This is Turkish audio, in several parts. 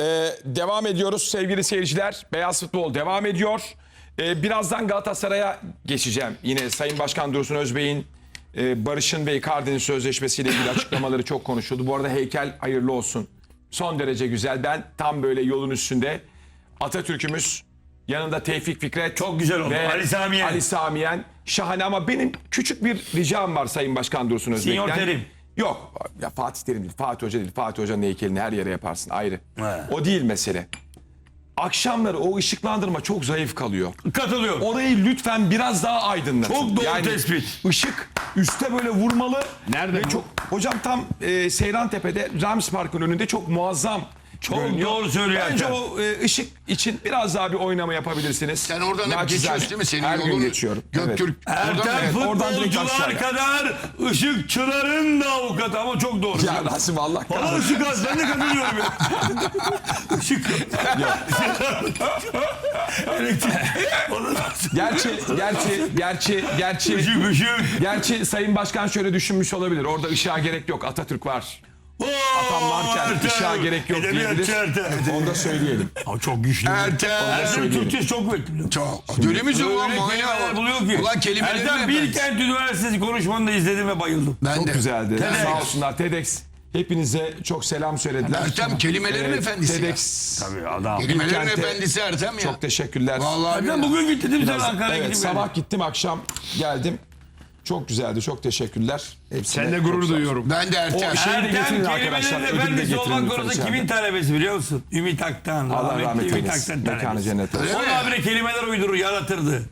Ee, devam ediyoruz sevgili seyirciler. Beyaz futbol devam ediyor. Ee, birazdan Galatasaray'a geçeceğim. Yine Sayın Başkan Dursun Özbey'in e, Barış'ın ve Icardi'nin sözleşmesiyle ilgili açıklamaları çok konuşuldu. Bu arada heykel hayırlı olsun. Son derece güzel. Ben tam böyle yolun üstünde Atatürk'ümüz yanında Tevfik Fikret. Çok güzel oldu. ve Ali Samiyen. Ali Samiyen. Şahane ama benim küçük bir ricam var Sayın Başkan Dursun Özbey'den. Sinyor Terim. Yok ya Fatih Terim değil. Fatih Hoca değil. Fatih Hoca'nın heykelini her yere yaparsın ayrı. He. O değil mesele. Akşamları o ışıklandırma çok zayıf kalıyor. Katılıyorum. Orayı lütfen biraz daha aydınlatın. Çok doğru tespit. Işık üste böyle vurmalı. Nerede Ve çok hocam tam e, Seyran Tepe'de Rams Park'ın önünde çok muazzam. Çok görünüyor. doğru söylüyor Bence Ertem. o e, ışık için biraz daha bir oynama yapabilirsiniz. Sen oradan hep Naçizane. geçiyorsun değil mi? Senin Her gün yolun geçiyorum. Göktürk. Oradan Ertem evet, oradan direkt futbolcular aşağıya. kadar ışıkçıların da avukatı ama çok doğru. Ya Rasim Allah Bana kahretsin. ışık az. Ben de katılıyorum ya. Işık. Elektrik. Ona da- Gerçi, gerçi, gerçi, gerçi, Işık ışık. gerçi Sayın Başkan şöyle düşünmüş olabilir. Orada ışığa gerek yok. Atatürk var. Atam varken Ertem. ışığa gerek yok diyebilir. Onu da söyleyelim. Ama çok güçlü. Ertem. Ertem. Türkçe çok kuvvetli. Çok. Mi ulan Öyle manyak? buluyor ki. Ulan kelimeleri Ertem Bilkent Üniversitesi konuşmanı da izledim ve bayıldım. Ben Çok de. güzeldi. TEDx. Sağ olsunlar TEDx. Hepinize çok selam söylediler. Ertem kelimelerin Evet, efendisi ya. TEDx. Tabii adam. Kelimelerin Bilkent'e efendisi Ertem ya. Çok teşekkürler. Vallahi Ertem bugün gitti değil mi sen Ankara'ya evet, gidip sabah gittim akşam geldim. Çok güzeldi. Çok teşekkürler. Hepsine Sen de çok gurur duyuyorum. Ben de Ertem. O şey- Şeyi de getirin arkadaşlar, ödülü de getirin olmak lütfen kimin talebesi biliyor musun? Ümit Aktan. Allah rahmet Ümit eylesin. Aktan Mekanı talebesi. cennet olsun. Öyle O mi? abine kelimeler uydurur, yaratırdı.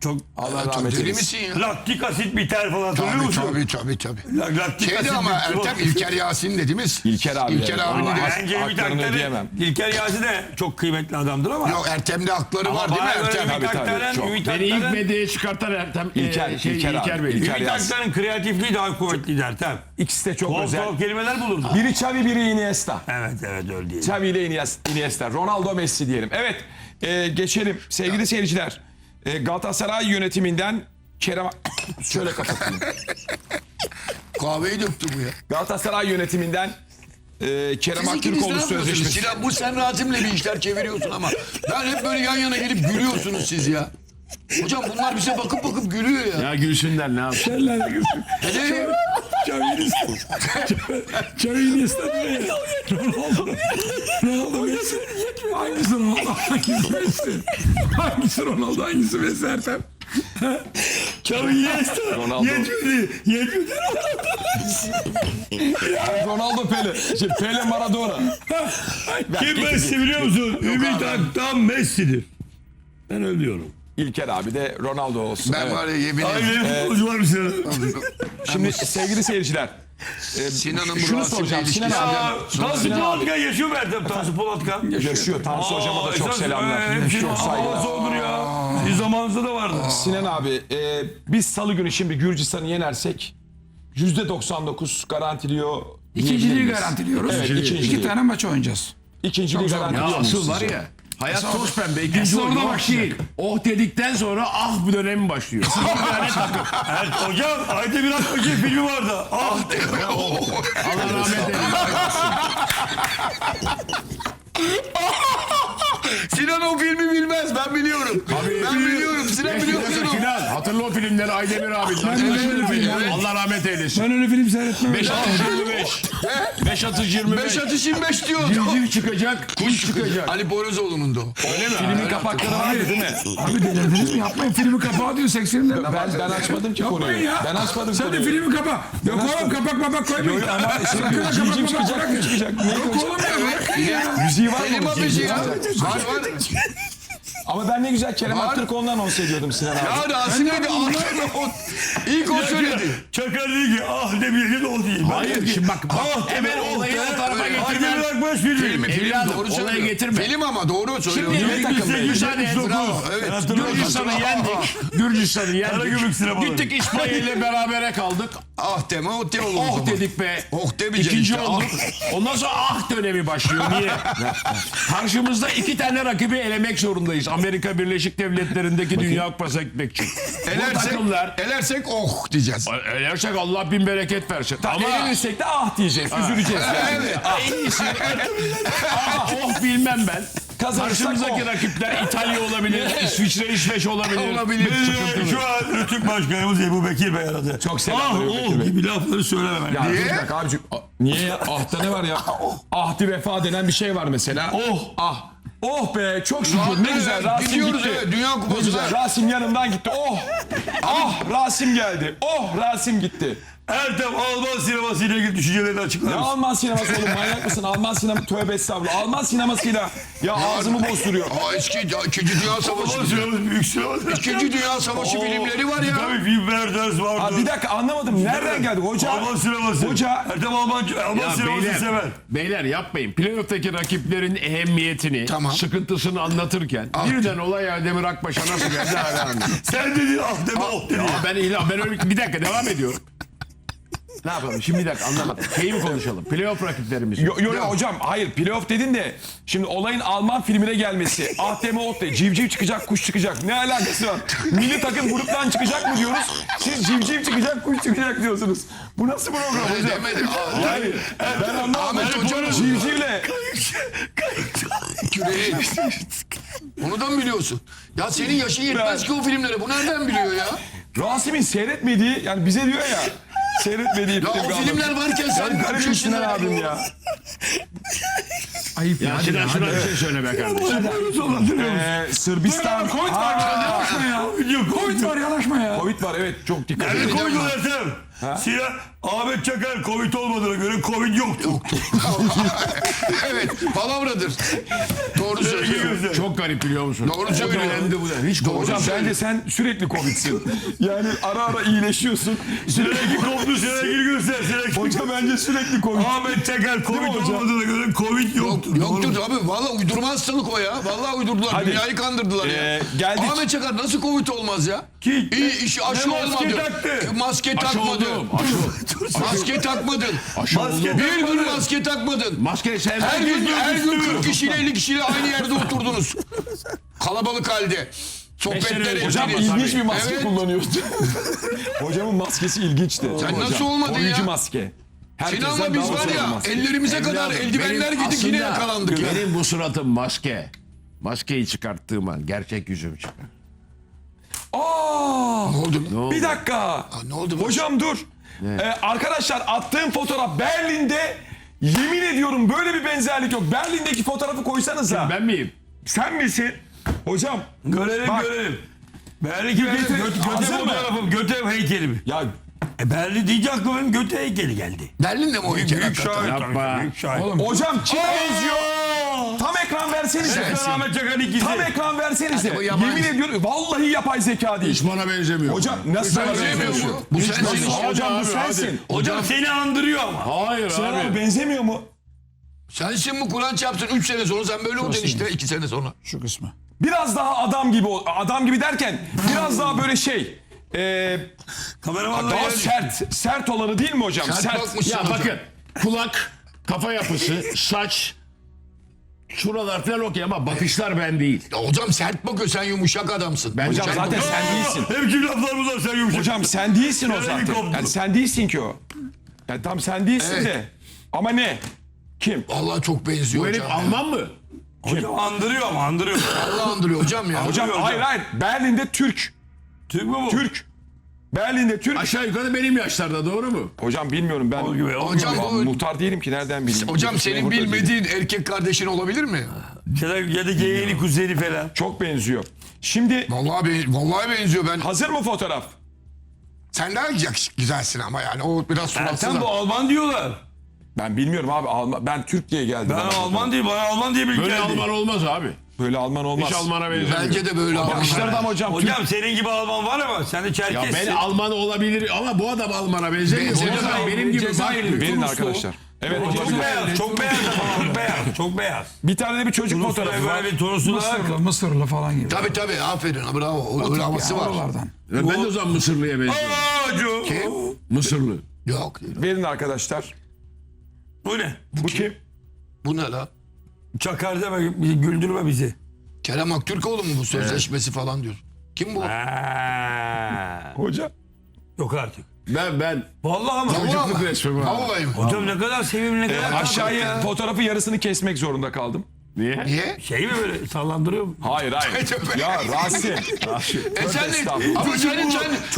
Çok Allah rahmet deli eylesin. misin ya? laktik asit biter falan hatırlıyor Tabii musun? tabii tabii tabii. La- Laktik Şeydi asit ama biter. Ertem İlker Yasin dediğimiz. İlker abi. İlker evet. abinin Allah de- haklarını ödeyemem. Aktan'ın, İlker Yasin de çok kıymetli adamdır ama. Yok Ertem'de hakları Ama var değil mi bana göre Ertem? Ümit Tabii, tabii, Aktan'ın, çok. Ümit Beni ilk medyaya çıkartan Ertem İlker- e, şey, İlker İlker, abi, Bey. İlker. Ümit Yasin. Aktan'ın kreatifliği daha kuvvetliydi Ertem. İkisi de çok Tuhaf özel. tuhaf kelimeler bulurdu. Biri Xavi, biri Iniesta. Evet evet öyle değil. Xavi ile Inies- Iniesta. Ronaldo Messi diyelim. Evet e, geçelim sevgili seyirciler. E, Galatasaray yönetiminden Kerem... Şöyle kapatayım. Kahveyi döktü bu ya. Galatasaray yönetiminden e, Kerem Siz ikiniz ne Aktürkoğlu yapıyorsunuz? sözleşmesi. Sinan bu sen Razim'le bir işler çeviriyorsun ama. Ben hep böyle yan yana gelip gülüyorsunuz siz ya. Hocam bunlar bize bakıp bakıp gülüyor ya. Ya gülsünler ne yapsın? Ne? Çayını istedim ya. Ronaldo. Ronaldo Messi. Hangisi Ronaldo? Hangisi Messi? Hangisi Ronaldo? Hangisi Messi Ertem? Çavi Iniesta. Ronaldo. Yetmedi. Yetmedi. Ronaldo Pele. Şimdi Pele Maradona. Kim Messi biliyor musun? Ümit Aktan Messi'dir. Ben öyle diyorum. İlker abi de Ronaldo olsun. Ben var ya yemin ederim. Futbolcular mı Sinan? Şimdi sevgili seyirciler. e, Sinan'ın bu şunu Rasim'le soracağım. Sinan ilişkisi. abi Tansu Sinan abi. Polatkan yaşıyor mu Erdem? Tansu Polatkan. yaşıyor. Tansu hocama da çok selamlar. e, Hemşire Çok saygılar. olur ya. Sizin zamanınızda da vardı. Sinan abi e, biz salı günü şimdi Gürcistan'ı yenersek %99 garantiliyor. İkinciliği diyebilir miyiz? garantiliyoruz. Evet, İki ikinciliği. tane maç oynayacağız. İkinciliği Ya garantiliyor asıl var ya. Hayat toz pembe. Esas İkinci orada orada başlayacak. Oh dedikten sonra ah bu dönemi başlıyor. Evet, hocam Aydemir Akbaş'ın filmi vardı. Ah Allah rahmet eylesin. Sinan o filmi bilmez ben biliyorum. ben biliyorum. Sinan biliyor musun o? Final. Hatırla o filmleri Aydemir abi. Allah rahmet eylesin. Ben öyle film seyretmem. 5 atış 25. 5 atış 25. 5 atış 25 diyor. Civciv çıkacak, kuş çıkacak. Ali Borazoğlu'nun da. Öyle mi? Filmin kapakları vardı değil mi? Abi delirdiniz mi? Yapmayın filmi kapağı diyor 80'de. Ben, ben açmadım ki konuyu. ya. Ben açmadım Sen de konuyu. filmi kapa. Yok oğlum kapak mapak koymayın. Ama şey, Sakın kapak bırakın. Ne Yok oğlum ya. Müziği var mı? abi Müziği ya. Var. Ama ben ne güzel Kerem Var. Aktürkoğlu'ndan onu ediyordum Sinan abi. Ya Rasim dedi anladım. İlk o söyledi. Çakar dedi ki ah demeyelim o değil. Ben Hayır şimdi bak. bak Ah hemen deme olayı o tarafa getirmen. Akbaş filmi. Film, film Evladım, doğru olaya söylüyor. getirme. Film ama doğru söylüyor. Şimdi Film- takım müsaade et. Bravo. Evet. Gürcistan'ı yendik. Gürcistan'ı Karagümrük yendik. sinemaları. Gittik İspanya ile berabere kaldık. Ah deme o olur o Oh zaman. dedik be. Oh demeyeceksin İkinci işte, olduk. Ondan sonra ah dönemi başlıyor. Niye? Karşımızda iki tane rakibi elemek zorundayız. Amerika Birleşik Devletleri'ndeki Dünya Kupası gitmek için. Bu Elersek, takımlar elersek oh diyeceğiz. elersek Allah bin bereket versin. Ama Ama Eğlenirsek de ah diyeceğiz, üzüleceğiz yani. Evet. en iyisi ah bilmem ben. Karşımızdaki rakipler İtalya olabilir, İsviçre, İsveç olabilir. Olabilir. Beni şu an Rütük Başkanımız Ebu Bekir Bey aradı. Çok selamlar Ah oh Bey. gibi lafları söylemem. Ya bir dakika abicim. Niye ya? Ahta ne var ya? Ahdi vefa denen bir şey var mesela. Oh. Ah. Oh be çok şükür Rahat ne güzel Rasim gidiyoruz gitti. evet, Dünya Kupası Ne güzel. Rasim yanımdan gitti. Oh. Ah Rasim geldi. Oh Rasim gitti. Ertem Alman sineması ile ilgili düşüncelerini açıklar Ne mısın? Alman sineması oğlum manyak mısın? Alman sineması tövbe estağfurullah. Alman sinemasıyla ya ağzımı bozduruyor. Aa, eski ya, İkinci Dünya Alman Savaşı. sineması büyük sinema. İkinci Dünya Savaşı filmleri var ya. Tabii film Werders vardı. Ha, bir dakika anlamadım. Nereden geldik? Hoca. Alman sineması. Hoca. Ertem Alman, Alman Ya sineması beyler, sever. beyler yapmayın. Playoff'taki rakiplerin ehemmiyetini, Tamam. sıkıntısını anlatırken birden olay Erdemir Akbaş'a nasıl geldi hala anlamadım. Sen dedin ah deme oh dedi. Ya ben ilah ben öyle bir dakika devam ediyorum. Ne yapalım şimdi bir dakika anlamadım. Şeyi mi konuşalım? Playoff rakiplerimiz. Yo, yo, yo, hocam hayır playoff dedin de şimdi olayın Alman filmine gelmesi. Ah deme ot de civciv çıkacak kuş çıkacak ne alakası var? Milli takım gruptan çıkacak mı diyoruz? Siz civciv çıkacak kuş çıkacak diyorsunuz. Bu nasıl program Öyle hocam? demedi. Aa, Yani ben anlamadım. Ahmet Hoca'nın- Civcivle Küreği. Onu da mı biliyorsun? Ya senin yaşın yetmez ki o filmlere. Bu nereden biliyor ya? Rasim'in seyretmediği yani bize diyor ya seyretmediği Ya film o kaldı. filmler varken sen garip yaşın Sinan abim ya. Ayıp ya. Ya hadi ya, şuna hadi. bir şey söyle be kardeşim. Ee, Sırbistan. Covid var ya. Yanaşma ya. Covid var yanaşma ya. Covid var evet çok dikkat Nerede edin. Covid var Ertem? Sinan, Ahmet Çakar Covid olmadığına göre Covid yoktu. evet, palavradır. Doğru söylüyor. Çok garip biliyor musun? Doğru söylüyor. Önemli bu da. Hiç Doğru. Hocam bence sen sürekli Covid'sin. Yani ara ara iyileşiyorsun. Sürekli koptu Senegil göster. Senegil. Hoca bence sürekli Covid. Ahmet Çakar Covid mi hocam? olmadığına göre Covid yoktu. Yoktur abi. Valla uydurma hastalık o ya. Valla uydurdular. Hadi. Dünyayı kandırdılar ya. Ee, geldik. Ahmet Çakar nasıl Covid olmaz ya? Ki- İyi iş aşı Ne maske olmadı. taktı? Maske Aşı takmadı. Oldum. Aşı. Maske takmadın. Maske Bir gün takmadı. maske takmadın. Maske sen Her gün, her gün istemiyorum. 40 kişiyle 50 kişiyle aynı yerde oturdunuz. Kalabalık halde. Sohbetler Hocam ettiniz. ilginç bir maske Evet. kullanıyorsun. Hocamın maskesi ilginçti. Sen Hocam, nasıl olmadın Koruyucu ya? maske. Herkesten Sinan'la biz var ya maske. ellerimize kadar Evladım, eldivenler benim giydik yine yakalandık ya. Benim bu suratım maske. Maskeyi çıkarttığım an gerçek yüzüm çıkar. Aa! Ne oldu? Bir dakika. Aa, ne oldu? Hocam dur. Ee, arkadaşlar attığım fotoğraf Berlin'de yemin ediyorum böyle bir benzerlik yok. Berlin'deki fotoğrafı koysanıza. Ben miyim? Sen misin? Hocam. Görelim Bak. görelim. Belki benim Getir- göt, Hazır göte mı? fotoğrafım, göte heykelim. Ya E Berli deyince aklıma benim göte heykeli geldi. Berlin'de mi o heykel? Büyük tabii, Büyük şair. hocam kim benziyor? Tam ekran versenize. Erkan Ahmet Çakar'ın ikisi. Tam ekran versenize. Bu yabancı. Yemin ediyorum vallahi yapay zeka değil. Hiç bana benzemiyor. Hocam nasıl sana Benzemiyor benzemiyor? mu? Bu sensin. benzemiyor. Hocam bu sensin. Hocam seni andırıyor ama. Hayır Sinan abi abi. benzemiyor mu? Sensin mi Kur'an çarpsın 3 sene sonra sen böyle olacaksın işte 2 sene sonra. Şu kısmı. Biraz daha adam gibi ol- adam gibi derken biraz daha böyle şey e, Kameramanla daha sert sert olanı değil mi hocam? Sert, Sert. bakmışsın Ya hocam. bakın kulak, kafa yapısı, saç, şuralar falan okey ama bakışlar ben değil. Ya hocam sert bakıyor sen yumuşak adamsın. Ben Hocam zaten sen değilsin. Hem kim laflarımız var sen yumuşak. Hocam sen değilsin o zaten. koptu. Yani sen değilsin ki o. Yani tam sen değilsin Evet. de. Ama ne? Kim? Vallahi çok benziyor Bu herif hocam. Alman mı? Hocam andırıyor ama andırıyor. Allah andırıyor hocam ya. Hocam hocam. hayır hayır. Berlin'de Türk. Türk mü bu? Türk. Berlin'de Türk. Aşağı yukarı benim yaşlarda doğru mu? Hocam bilmiyorum ben. O gibi, o Hocam Ya, bu- muhtar değilim ki nereden bileyim. Hocam senin da değilim. bilmediğin erkek kardeşin olabilir mi? Ya da, ya da yeğeni kuzeni falan. Çok benziyor. Şimdi Vallahi be, vallahi benziyor ben. hazır mı fotoğraf? Sen daha yakışık- güzelsin ama yani o biraz suratsız. Ertem bu. Alman diyorlar. Ben bilmiyorum abi. Alman, ben Türk diye geldim. Ben Alman değil, bana Alman diye bilgi Böyle geldi. Alman olmaz abi. Böyle Alman olmaz. Hiç Alman'a benzemiyor. Bence de böyle ama. Bakışları da ama hocam. Türk. Hocam senin gibi Alman var ama sen de Ya Çerkessin. ben Alman olabilir ama bu adam Alman'a benzemiyor. Benzemiyor. Hocam benim gibi Cezayirli. Verin Tunuslu. arkadaşlar. Evet hocam. Çok beyaz, çok beyaz ama çok beyaz, çok beyaz. Bir tane de bir çocuk fotoğrafı var. Böyle bir Tunuslu. Mısırlı, Mısırlı falan gibi. Tabii tabii aferin bravo. O, öyle havası var. oralardan. Ben de o zaman Mısırlı'ya benziyorum. Ağacı. Kim? Mısırlı. Yok. Verin arkadaşlar. Bu ne? Bu kim? Bu ne la? Çakar deme, güldürme bizi. Kerem Aktürkoğlu mu bu sözleşmesi falan diyor. Kim bu? Ha. Hoca. Yok artık. Ben ben. Vallahi mı? Vallahi çocukluk. Vallahi mi? Hocam ne kadar sevimli, ne kadar Aşağıya fotoğrafı yarısını kesmek zorunda kaldım. Niye? Niye? Şey mi böyle sallandırıyor mu? Hayır hayır. ya Rasim. E sen de ama sen,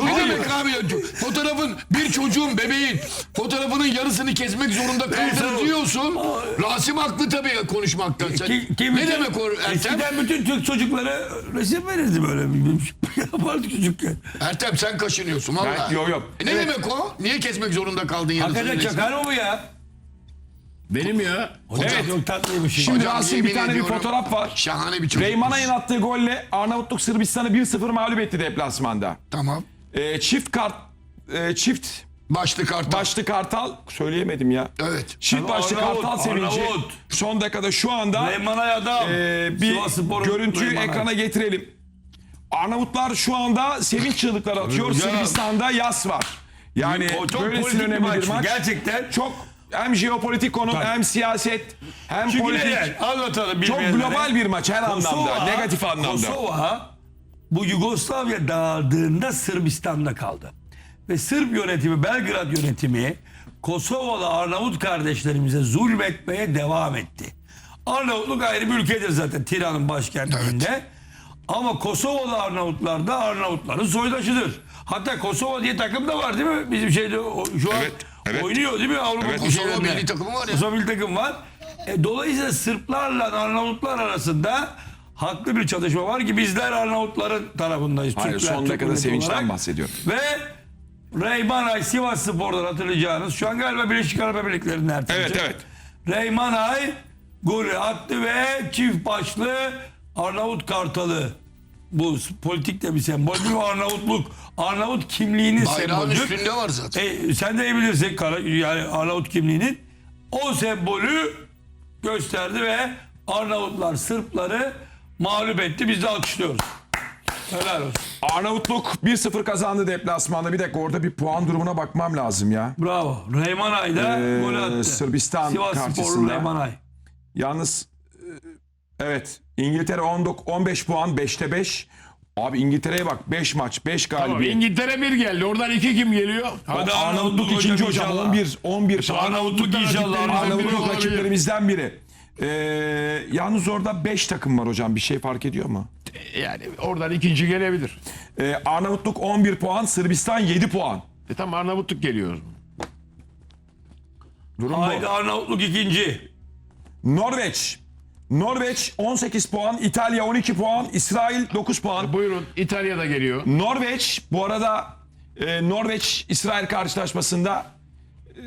ne demek abi ya? Fotoğrafın bir çocuğun bebeğin fotoğrafının yarısını kesmek zorunda kaldınız sen- diyorsun. Rasim haklı tabii konuşmaktan. Sen, Ki- ki ne bütün- demek o Ertem? Eskiden bütün Türk çocuklara resim verirdi böyle. Yapardık çocukken. Ertem sen kaşınıyorsun valla. Yok, yok. E ne demek o? Niye kesmek zorunda kaldın yarısını? Hakikaten çakar mı bu ya? Benim ya. Hocam Evet. çok tatlıymış. Şimdi Hocam, Rasim yemin bir tane bir ediyorum, fotoğraf var. Şahane bir çocuk. Reymanay'ın attığı golle Arnavutluk Sırbistan'ı 1-0 mağlup etti deplasmanda. Tamam. Ee, çift kart e, çift Başlı kartal. başlı kartal söyleyemedim ya. Evet. Çift başlı Arnavut, kartal sevinci Arnavut. son dakikada şu anda Reymanay adam. e, bir Sivasspor'un görüntüyü Reymanay. ekrana getirelim. Arnavutlar şu anda sevinç çığlıkları atıyor. Sırbistan'da yas var. Yani O çok böylesine politik bir önemli maç. bir maç. Gerçekten. Çok hem jeopolitik konu hem siyaset hem Çünkü politik. neden? Anlatalım Çok bilmeyenlere. global bir maç her anlamda. Negatif anlamda. Kosova bu Yugoslavya dağıldığında Sırbistan'da kaldı. Ve Sırp yönetimi, Belgrad yönetimi Kosovalı Arnavut kardeşlerimize zulmetmeye devam etti. Arnavutluk ayrı bir ülkedir zaten Tiran'ın başkentinde. Ama Kosovalı Arnavutlar da Arnavutların soydaşıdır. Hatta Kosova diye takım da var değil mi? Bizim şeyde o- şu an Evet, evet. oynuyor değil mi Avrupa Evet. Kosova milli takımı var ya. Kosova milli takım var. E, dolayısıyla Sırplarla Arnavutlar arasında haklı bir çalışma var ki bizler Arnavutların tarafındayız. Hayır Türkler, son dakikada sevinçten olarak. bahsediyorum. Ve Reymanay Sivas Spor'dan hatırlayacağınız şu an galiba Birleşik Arap Emirlikleri'nde ertelecek. Evet, evet. Reymanay golü attı ve çift başlı Arnavut Kartalı bu politik de bir sembol mi? Arnavutluk. Arnavut kimliğinin Bayrağın sembolüdür. üstünde var zaten. E, sen de iyi bilirsin kara, yani Arnavut kimliğinin o sembolü gösterdi ve Arnavutlar Sırpları mağlup etti. Biz de alkışlıyoruz. Helal olsun. Arnavutluk 1-0 kazandı deplasmanda. Bir dakika orada bir puan durumuna bakmam lazım ya. Bravo. Reymanay da Ee, gol attı. Sırbistan Sivas Sporlu karşısında. Reymanay. Yalnız e, evet İngiltere 19 15 puan 5'te 5. Abi İngiltere'ye bak 5 maç 5 Tamam, galibiyet. İngiltere bir geldi. Oradan iki kim geliyor? Hadi Arnavutluk ikinci hocam inşallah. 11 11 puan. Arnavutluk inşallah. Arnavutluk rakiplerimizden biri. Ee, yalnız orada 5 takım var hocam. Bir şey fark ediyor mu? Yani oradan ikinci gelebilir. Ee, Arnavutluk 11 puan, Sırbistan 7 puan. E tam Arnavutluk geliyor. Durum Haydi bu. Arnavutluk ikinci. Norveç. Norveç 18 puan, İtalya 12 puan, İsrail 9 puan. Buyurun İtalya'da geliyor. Norveç bu arada e, Norveç İsrail karşılaşmasında e,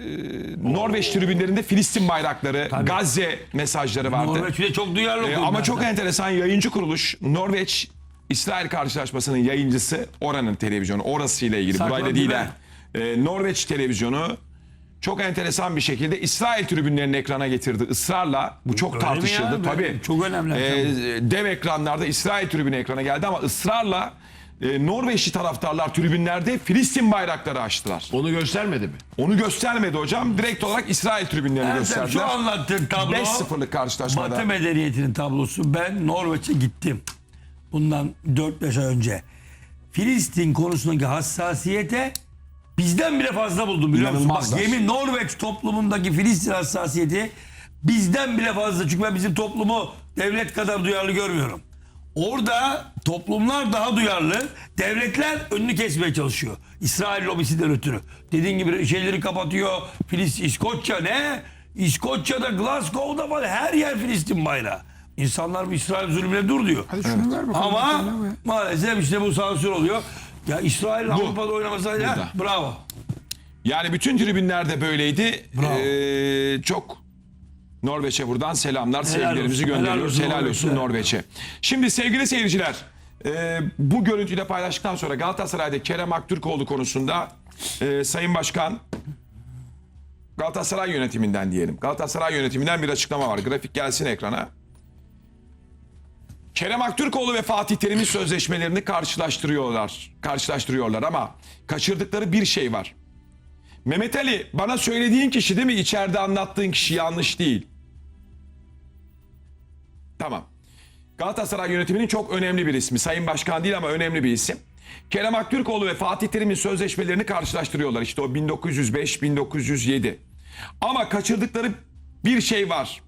Norveç tribünlerinde Filistin bayrakları, Gazze mesajları vardı. Norveç bir de çok duyarlı E, ama çok enteresan yayıncı kuruluş Norveç İsrail karşılaşmasının yayıncısı oranın televizyonu orasıyla ilgili Sakladı burayla değil değil ha. E, Norveç televizyonu çok enteresan bir şekilde İsrail tribünlerini ekrana getirdi ısrarla. Bu çok Öyle tartışıldı tabii. Çok önemli. E, dev ekranlarda İsrail tribünü ekrana geldi ama ısrarla e, Norveçli taraftarlar tribünlerde Filistin bayrakları açtılar. Onu göstermedi mi? Onu göstermedi hocam. Direkt olarak İsrail tribünlerini Ertem, gösterdiler. şu anlattığın tablo 5-0'lık karşılaşmada. Batı medeniyetinin tablosu. Ben Norveç'e gittim. Bundan 4-5 ay önce. Filistin konusundaki hassasiyete bizden bile fazla buldum biliyor musun? Bak yemin Norveç toplumundaki Filistin hassasiyeti bizden bile fazla. Çünkü ben bizim toplumu devlet kadar duyarlı görmüyorum. Orada toplumlar daha duyarlı. Devletler önünü kesmeye çalışıyor. İsrail lobisinden ötürü. Dediğin gibi şeyleri kapatıyor. Filistin, İskoçya ne? İskoçya'da, Glasgow'da falan her yer Filistin bayrağı. İnsanlar bu İsrail zulmüne dur diyor. Hadi şunu ver bakalım. Ama maalesef işte bu sansür oluyor. Ya İsrail Avrupa'da oynamasaydı Burada. bravo. Yani bütün tribünlerde böyleydi. Bravo. Ee, çok Norveç'e buradan selamlar, sevgilerimizi olsun, gönderiyoruz. Helal olsun Norveç'e. Norveç'e. Şimdi sevgili seyirciler, e, bu görüntüyü de paylaştıktan sonra Galatasaray'da Kerem Aktürkoğlu konusunda e, Sayın Başkan Galatasaray yönetiminden diyelim. Galatasaray yönetiminden bir açıklama var. Grafik gelsin ekrana. Kerem Aktürkoğlu ve Fatih Terim'in sözleşmelerini karşılaştırıyorlar. Karşılaştırıyorlar ama kaçırdıkları bir şey var. Mehmet Ali bana söylediğin kişi değil mi? İçeride anlattığın kişi yanlış değil. Tamam. Galatasaray yönetiminin çok önemli bir ismi. Sayın Başkan değil ama önemli bir isim. Kerem Aktürkoğlu ve Fatih Terim'in sözleşmelerini karşılaştırıyorlar. İşte o 1905-1907. Ama kaçırdıkları bir şey var.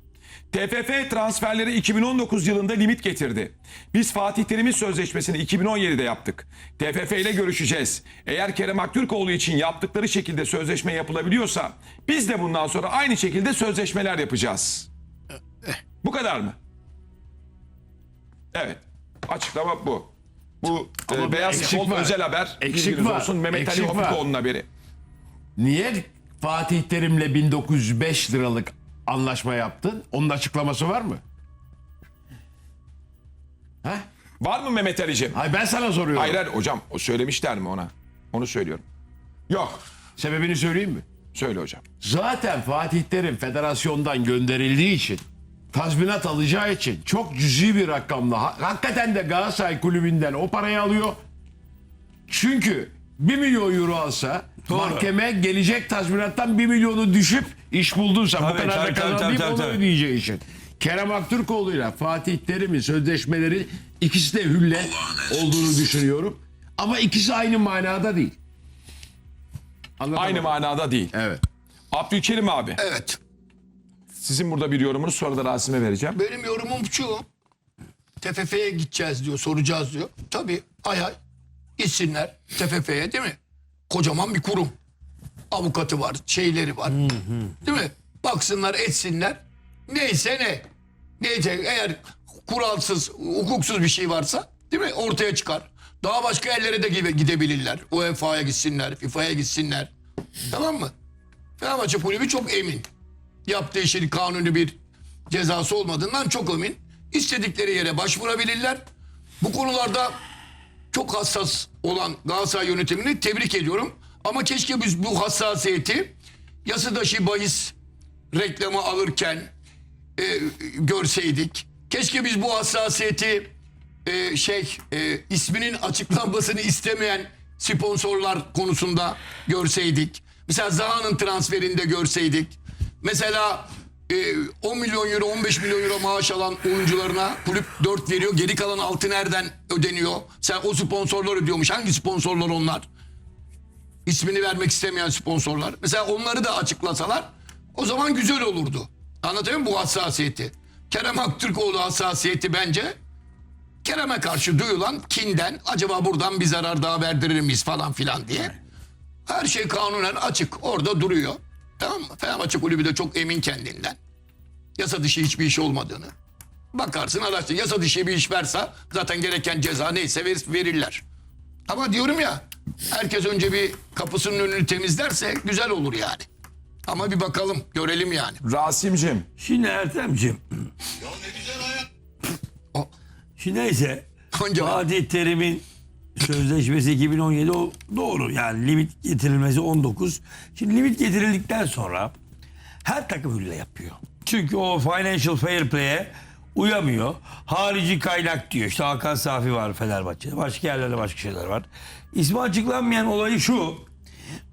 TFF transferleri 2019 yılında limit getirdi. Biz Fatih Terim'in sözleşmesini 2017'de yaptık. TFF ile görüşeceğiz. Eğer Kerem Aktürkoğlu için yaptıkları şekilde sözleşme yapılabiliyorsa biz de bundan sonra aynı şekilde sözleşmeler yapacağız. Bu kadar mı? Evet. Açıklama bu. Bu e, Beyaz eksik Futbol var. özel haber. Eksik var. olsun. Mehmet Ali Eksik var. Hopikoğlu'nun haberi. Niye Fatih Terim'le 1905 liralık anlaşma yaptın? Onun açıklaması var mı? Ha? Var mı Mehmet Ali'cim? Hayır ben sana soruyorum. Hayır hayır hocam o söylemişler mi ona? Onu söylüyorum. Yok. Sebebini söyleyeyim mi? Söyle hocam. Zaten Fatih Terim federasyondan gönderildiği için tazminat alacağı için çok cüzi bir rakamla ha- hakikaten de Galatasaray kulübünden o parayı alıyor. Çünkü 1 milyon euro alsa mahkeme gelecek tazminattan 1 milyonu düşüp iş bulduysa bu kadar tabii, da tabii, kazanmayıp tabii, onu tabii. ödeyeceği için. Kerem Aktürkoğlu ile Fatih Terim'in sözleşmeleri ikisi de hülle olduğunu düşünüyorum. Ama ikisi aynı manada değil. Anlatamadım. Aynı manada değil. Evet. Abdülkerim abi. Evet. Sizin burada bir yorumunuz sonra da Rasim'e vereceğim. Benim yorumum şu. TFF'ye gideceğiz diyor, soracağız diyor. Tabii ay ay gitsinler TFF'ye değil mi? Kocaman bir kurum. Avukatı var, şeyleri var. Değil mi? Baksınlar, etsinler. Neyse ne. Neyse eğer kuralsız, hukuksuz bir şey varsa değil mi? Ortaya çıkar. Daha başka yerlere de gide- gidebilirler. UEFA'ya gitsinler, FIFA'ya gitsinler. Tamam mı? Fenerbahçe kulübü çok emin yaptığı işin kanuni bir cezası olmadığından çok emin. İstedikleri yere başvurabilirler. Bu konularda çok hassas olan Galatasaray yönetimini tebrik ediyorum. Ama keşke biz bu hassasiyeti yasadışı bahis reklamı alırken e, görseydik. Keşke biz bu hassasiyeti e, şey e, isminin açıklanmasını istemeyen sponsorlar konusunda görseydik. Mesela Zaha'nın transferinde görseydik. Mesela e, 10 milyon euro 15 milyon euro maaş alan oyuncularına kulüp 4 veriyor. Geri kalan 6 nereden ödeniyor? Sen o sponsorlar ödüyormuş. Hangi sponsorlar onlar? İsmini vermek istemeyen sponsorlar. Mesela onları da açıklasalar o zaman güzel olurdu. Anlatayım mı bu hassasiyeti? Kerem Aktürkoğlu hassasiyeti bence Kerem'e karşı duyulan kinden acaba buradan bir zarar daha verdirir miyiz falan filan diye. Her şey kanunen açık orada duruyor. Tamam mı? Fenerbahçe kulübü de çok emin kendinden. Yasa dışı hiçbir iş olmadığını. Bakarsın araştır. Yasa dışı bir iş verse zaten gereken ceza neyse ver- verirler. Ama diyorum ya herkes önce bir kapısının önünü temizlerse güzel olur yani. Ama bir bakalım görelim yani. Rasim'cim. Şimdi Ertem'ciğim. O- Şimdi neyse. Fatih Terim'in sözleşmesi 2017 o doğru. Yani limit getirilmesi 19. Şimdi limit getirildikten sonra her takım hülle yapıyor. Çünkü o financial fair play'e uyamıyor. Harici kaynak diyor. İşte Hakan Safi var Fenerbahçe'de. Başka yerlerde başka şeyler var. İsmi açıklanmayan olayı şu.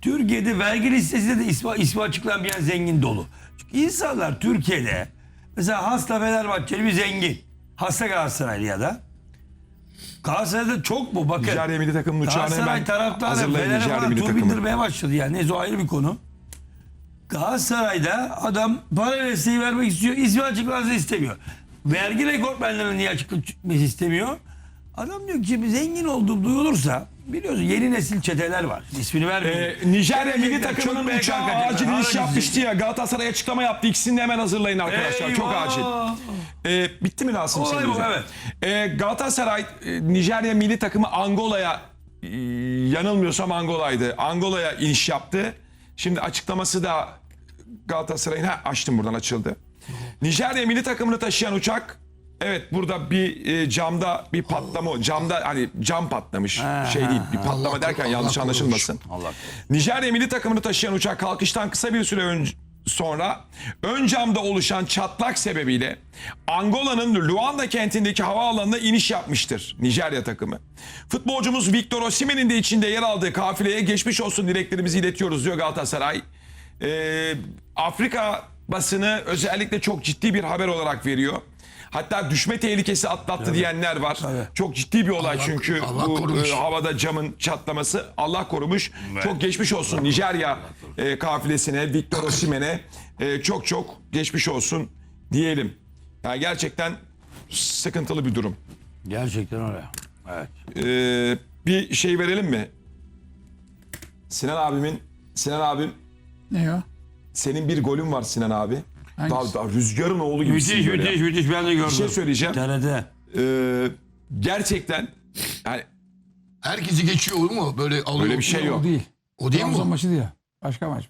Türkiye'de vergi listesinde de ismi, ismi açıklanmayan zengin dolu. Çünkü insanlar Türkiye'de mesela hasta Fenerbahçeli bir zengin. Hasta Galatasaraylı ya da. Galatasaray'da çok mu? Bakın. Nijerya milli takımının uçağını Galatasaray hemen taraftarı hazırlayın Fener'e Nijerya falan milli tur takımı. bindirmeye başladı yani. Neyse o ayrı bir konu. Galatasaray'da adam para desteği vermek istiyor. İsmi açıklansın istemiyor. Vergi rekortmenlerine niye açıklaması istemiyor? Adam diyor ki zengin olduğum duyulursa biliyorsun yeni nesil çeteler var. İsmini vermiyor. Ee, Nijerya milli takımının uçağı acil iniş yapmıştı gidecek. ya. Galatasaray açıklama yaptı. İkisini de hemen hazırlayın arkadaşlar. Çok Eyvah! acil. Ee, bitti mi Rasim? Olay senin bu, evet. Ee, Galatasaray e, Nijerya milli takımı Angola'ya e, yanılmıyorsam Angola'ydı. Angola'ya iniş yaptı. Şimdi açıklaması da Galatasaray'ın ha, açtım buradan açıldı. Nijerya milli takımını taşıyan uçak Evet burada bir e, camda bir patlama camda hani cam patlamış şey değil bir patlama Allah derken yanlış Allah anlaşılmasın. Nijerya milli takımını taşıyan uçak kalkıştan kısa bir süre önce sonra ön camda oluşan çatlak sebebiyle Angola'nın Luanda kentindeki havaalanına iniş yapmıştır Nijerya takımı. Futbolcumuz Victor Osimhen'in de içinde yer aldığı kafileye geçmiş olsun dileklerimizi iletiyoruz diyor Galatasaray. Ee, Afrika basını özellikle çok ciddi bir haber olarak veriyor. Hatta düşme tehlikesi atlattı diyenler var. Çok ciddi bir olay çünkü Allah bu korumuş. e, havada camın çatlaması. Allah korumuş. Çok geçmiş olsun Nijerya e, kafilesine, Victor Osimhen'e e, çok çok geçmiş olsun diyelim. Yani gerçekten sıkıntılı bir durum. Gerçekten öyle. Evet. Ee, bir şey verelim mi? Sinan abimin, Sinan abim Ne o? senin bir golün var Sinan abi. Hangisi? Daha, daha rüzgarın oğlu gibisin Müthiş müthiş müthiş ben de gördüm. Bir şey söyleyeceğim. TRT. Ee, gerçekten yani Herkesi geçiyor olur mu? Böyle alıyor. öyle bir şey yok. O değil. O değil mi Trabzon o? maçı değil. Başka maç.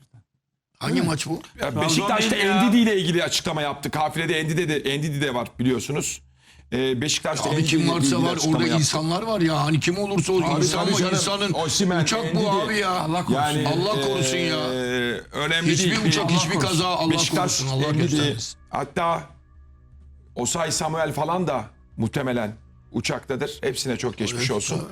Hangi maç bu? Ya Beşiktaş'ta değil ya. Endidi ile ilgili açıklama yaptı. Kafilede Endidi de, Endidi de var biliyorsunuz. Ee, Beşiktaş'ta Abi kim varsa var açıklama orada yaptı. insanlar var ya. Hani kim olursa o Abi insan tabii canım. insanın Osimhen, uçak bu Endidi. abi ya. Allah korusun. Yani Allah korusun ya. e, Önemli Hiçbir değil. uçak Bir- hiçbir kaza Allah Beşiktaş, korusun. Allah Endidi, göstermesin. hatta Osay Samuel falan da muhtemelen uçaktadır. Hepsine çok geçmiş olsun.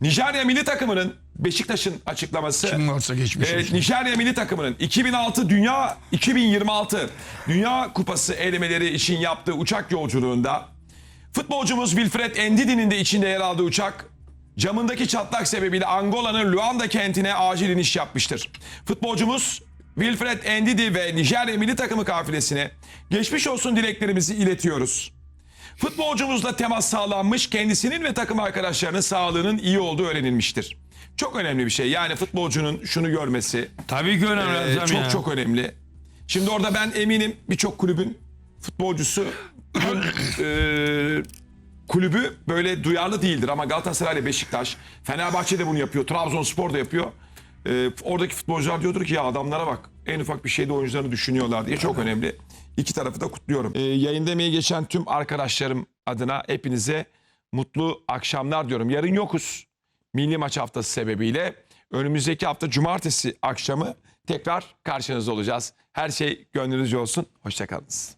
Nijerya milli takımının Beşiktaş'ın açıklaması. Kim varsa geçmiş Evet, olsun. Nijerya milli takımının 2006 Dünya 2026 Dünya Kupası elemeleri için yaptığı uçak yolculuğunda futbolcumuz Wilfred Endidi'nin de içinde yer aldığı uçak camındaki çatlak sebebiyle Angola'nın Luanda kentine acil iniş yapmıştır. Futbolcumuz Wilfred Endidi ve Nijerya milli takımı kafilesine geçmiş olsun dileklerimizi iletiyoruz. Futbolcumuzla temas sağlanmış, kendisinin ve takım arkadaşlarının sağlığının iyi olduğu öğrenilmiştir. Çok önemli bir şey. Yani futbolcunun şunu görmesi Tabii ki önemli. e, Ertem çok ya. çok önemli. Şimdi orada ben eminim birçok kulübün futbolcusu e, kulübü böyle duyarlı değildir ama Galatasaray ile Beşiktaş, Fenerbahçe de bunu yapıyor, Trabzonspor da yapıyor. E, oradaki futbolcular diyordur ki ya adamlara bak en ufak bir şeyde oyuncularını düşünüyorlar diye çok önemli. İki tarafı da kutluyorum. E, yayında emeği geçen tüm arkadaşlarım adına hepinize mutlu akşamlar diyorum. Yarın yokuz milli maç haftası sebebiyle. Önümüzdeki hafta cumartesi akşamı tekrar karşınızda olacağız. Her şey gönlünüzce olsun. Hoşçakalınız.